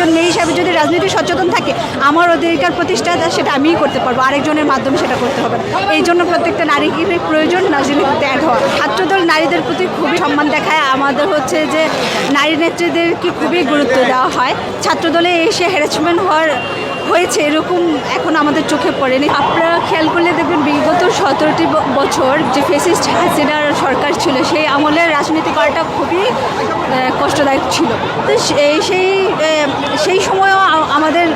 একজন মেয়ে হিসাবে যদি রাজনীতি সচেতন থাকে, আমার অধিকার প্রতিষ্ঠা সেটা আমিই করতে পারব। আরেকজনের মাধ্যমে সেটা করতে হবে এই জন্য প্রত্যেকটা নারীকে প্রয়োজন রাজনীতিতে অ্যাড হওয়া। ছাত্রদল নারীদের প্রতি খুবই সম্মান দেখায়। আমাদের হচ্ছে যে নারী নেত্রীদেরকে খুবই গুরুত্ব দেওয়া হয়। ছাত্রদলে এসে হ্যারাসমেন্ট হওয়ার হয়েছে, এরকম এখন আমাদের চোখে পড়েনি। আপনারা খেয়াল করলে দেখবেন বিগত সতেরোটি বছর যে ফেসিস্ট হাসিনার সরকার ছিল, সেই আমলে রাজনীতি করাটা খুবই কষ্টদায়ক ছিল। তো সেই সেই সেই আহ, সেই সময়ও আ- আমাদের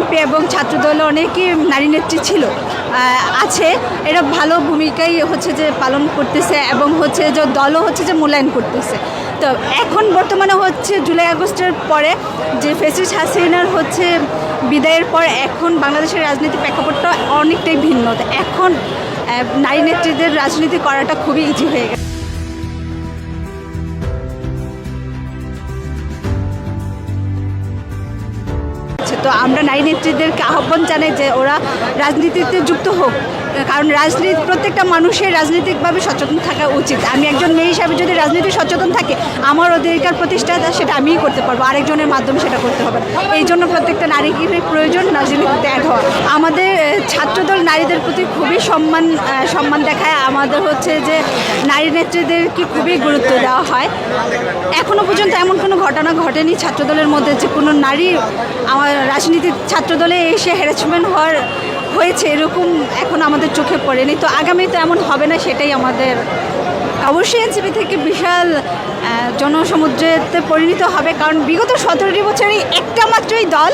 বিএনপি এবং ছাত্রদল অনেকই নারী নেত্রী ছিল। আছে। এরা ভালো ভূমিকাই হচ্ছে যে পালন করতেছে এবং হচ্ছে যে দলও হচ্ছে যে মূল্যায়ন করতেছে। তো এখন বর্তমানে হচ্ছে জুলাই আগস্টের পরে যে ফেসিস হাসিনার হচ্ছে বিদায়ের পর এখন বাংলাদেশের রাজনীতি প্রেক্ষাপটটা অনেকটাই ভিন্ন। এখন নারী নেত্রীদের রাজনীতি করাটা খুবই ইজি হয়ে গেছে। তো আমরা নারী নেত্রীদেরকে আহ্বান জানাই যে ওরা রাজনীতিতে যুক্ত হোক। কারণ রাজনীতি, প্রত্যেকটা মানুষের রাজনৈতিকভাবে সচেতন থাকা উচিত। আমি একজন মেয়ে হিসাবে যদি রাজনীতি সচেতন থাকে, আমার অধিকার প্রতিষ্ঠা সেটা আমিই করতে পারব, আরেকজনের মাধ্যমে সেটা করতে হবে এই জন্য প্রত্যেকটা নারীকে প্রয়োজন রাজনীতিতে অ্যাড হওয়া। আমাদের ছাত্রদল নারীদের প্রতি খুবই সম্মান সম্মান দেখায়। আমাদের হচ্ছে যে নারী নেত্রীদেরকে খুবই গুরুত্ব দেওয়া হয়। এখনও পর্যন্ত এমন কোনো ঘটনা ঘটেনি ছাত্রদলের মধ্যে যে কোনো নারী আমার রাজনীতির ছাত্রদলে এসে হ্যারাসমেন্ট হওয়ার হয়েছে, এরকম এখন আমাদের চোখে পড়েনি। তো আগামীতে এমন হবে না সেটাই আমাদের অবশ্যই এনসিপি থেকে বিশাল জনসমুদ্রেতে পরিণত হবে। কারণ বিগত সতেরোটি বছরই একটা মাত্রই দল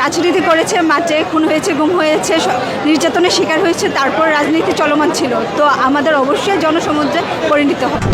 রাজনীতি করেছে, মাঠে খুন হয়েছে, গুম হয়েছে নির্যাতনের শিকার হয়েছে, তারপর রাজনীতি চলমান ছিল। তো আমাদের অবশ্যই জনসমুদ্রে পরিণত হবে।